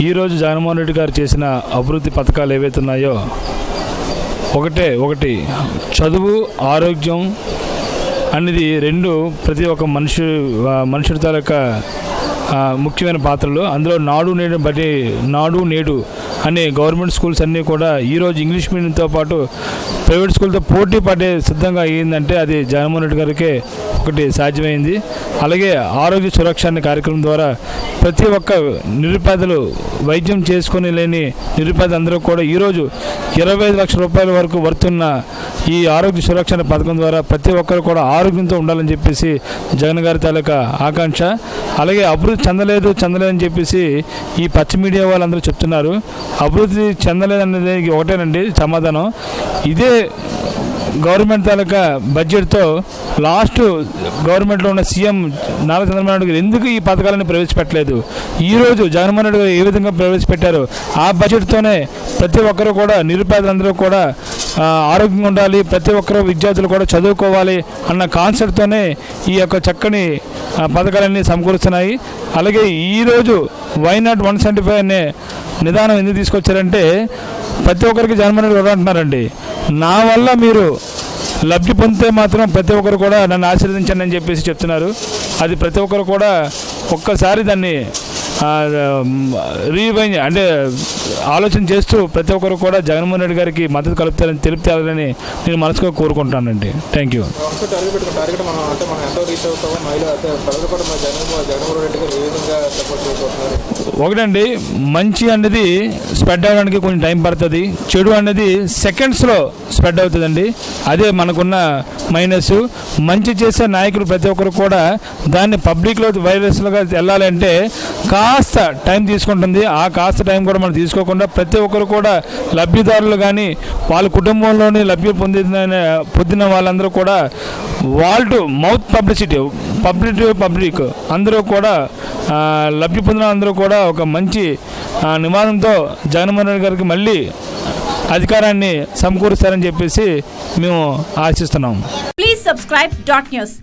ఈరోజు జగన్మోహన్ రెడ్డి గారు చేసిన అభివృద్ధి పథకాలు ఏవైతే ఉన్నాయో ఒకటే ఒకటి చదువు ఆరోగ్యం అనేది రెండు ప్రతి ఒక్క మనిషి మనుషుడి తాలూకా ముఖ్యమైన పాత్రలు. అందులో నాడు నేడు బట్టి నాడు నేడు అనే గవర్నమెంట్ స్కూల్స్ అన్నీ కూడా ఈరోజు ఇంగ్లీష్ మీడియంతో పాటు ప్రైవేట్ స్కూల్తో పోటీ పడే సిద్ధంగా అయ్యిందంటే అది జగన్మోహన్ రెడ్డి గారికే ఒకటి సాధ్యమైంది. అలాగే ఆరోగ్య సురక్ష అనే కార్యక్రమం ద్వారా ప్రతి ఒక్క నిరుపేదలు వైద్యం చేసుకొని లేని నిరుపేద అందరూ కూడా ఈరోజు ఇరవై ఐదు లక్షల రూపాయల వరకు వర్తున్న ఈ ఆరోగ్య సురక్ష అనే పథకం ద్వారా ప్రతి ఒక్కరు కూడా ఆరోగ్యంతో ఉండాలని చెప్పేసి జగన్ గారి తాలూకా ఆకాంక్ష. అలాగే అభివృద్ధి చెందలేదు చెందలేదని చెప్పేసి ఈ పచ్చి మీడియా వాళ్ళందరూ చెప్తున్నారు. అభివృద్ధి చెందలేదు అనేది ఒకటేనండి సమాధానం. ఇదే గవర్నమెంట్ తాలూకా బడ్జెట్తో లాస్ట్ గవర్నమెంట్లో ఉన్న సీఎం నారా చంద్రబాబు నాయుడు గారు ఎందుకు ఈ పథకాలను ప్రవేశపెట్టలేదు? ఈరోజు జగన్మోహన్ రెడ్డి గారు ఏ విధంగా ప్రవేశపెట్టారు? ఆ బడ్జెట్తోనే ప్రతి ఒక్కరూ కూడా నిరుపేదలందరూ కూడా ఆరోగ్యంగా ఉండాలి ప్రతి ఒక్కరు విద్యార్థులు కూడా చదువుకోవాలి అన్న కాన్సెప్ట్తోనే ఈ యొక్క చక్కని పథకాలన్నీ సమకూరుస్తున్నాయి. అలాగే ఈరోజు why not one seventy five అనే నిదానం ఎందుకు తీసుకొచ్చారంటే ప్రతి ఒక్కరికి జగన్మోహన్ అంటున్నారండి. నా వల్ల మీరు లబ్ధి పొందితే మాత్రం ప్రతి ఒక్కరు కూడా నన్ను ఆశీర్వదించండి అని చెప్పేసి చెప్తున్నారు. అది ప్రతి ఒక్కరు కూడా ఒక్కసారి దాన్ని రీవైన్ అంటే ఆలోచన చేస్తూ ప్రతి ఒక్కరు కూడా జగన్మోహన్ రెడ్డి గారికి మద్దతు కలుపుతారని తెలుపుతారని నేను మనసుగా కోరుకుంటానండి. థ్యాంక్ యూ ఒకటండి మంచి అనేది స్ప్రెడ్ అవ్వడానికి కొంచెం టైం పడుతుంది. చెడు అనేది సెకండ్స్లో స్ప్రెడ్ అవుతుందండి. అదే మనకున్న మైనస్ మంచి చేసే నాయకులు ప్రతి ఒక్కరు కూడా దాన్ని పబ్లిక్లో వైరస్లుగా వెళ్ళాలంటే కాస్త టైం తీసుకుంటుంది. ఆ కాస్త టైం కూడా మనం తీసుకోకుండా ప్రతి ఒక్కరు కూడా లబ్ధిదారులు కానీ వాళ్ళ కుటుంబంలోనే లబ్ధి పొందిన పొందిన వాళ్ళందరూ కూడా వాళ్ళు మౌత్ పబ్లిసిటీ పబ్లిక్ పబ్లిక్ అందరూ కూడా లబ్ధి పొందిన అందరూ కూడా ఒక మంచి ఆ, నివారణతో జగన్మోహన్ రెడ్డి గారికి మళ్ళీ అధికారాన్ని సమకూరుస్తారని చెప్పేసి మేము ఆశిస్తున్నాం. Please subscribe dot news